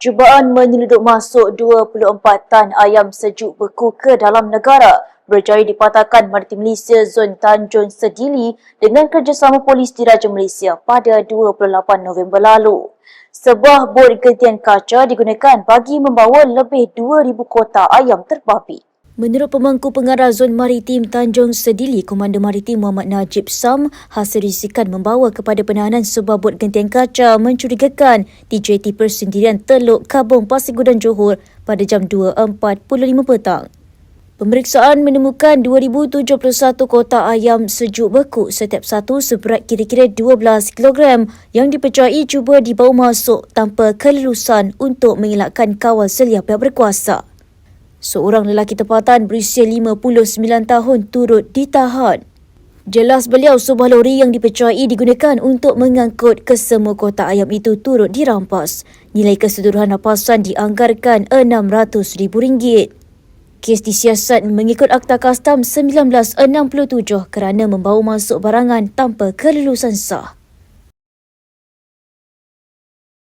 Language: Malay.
Cubaan menyeluduk masuk 24 tan ayam sejuk beku ke dalam negara berjaya dipatahkan Maritim Malaysia Zon Tanjung Sedili dengan kerjasama polis Diraja Malaysia pada 28 November lalu. Sebuah bot gentian kaca digunakan bagi membawa lebih 2,000 kotak ayam terbabi. Menurut pemangku pengarah Zon Maritim Tanjung Sedili, Komander Maritim Muhammad Najib Sam, hasil risikan membawa kepada penahanan sebuah bot gentian kaca mencurigakan di JT Persendirian Teluk Kabung Pasir Gudang Johor pada jam 2.45 petang. Pemeriksaan menemukan 2,071 kotak ayam sejuk beku setiap satu seberat kira-kira 12 kg yang dipercayai cuba dibawa masuk tanpa kelulusan untuk mengelakkan kawal selia pihak berkuasa. Seorang lelaki tempatan berusia 59 tahun turut ditahan. Jelas beliau sebuah lori yang dipercayai digunakan untuk mengangkut kesemua kotak ayam itu turut dirampas. Nilai keseluruhan rampasan dianggarkan RM600,000. Kes disiasat mengikut Akta Kastam 1967 kerana membawa masuk barangan tanpa kelulusan sah.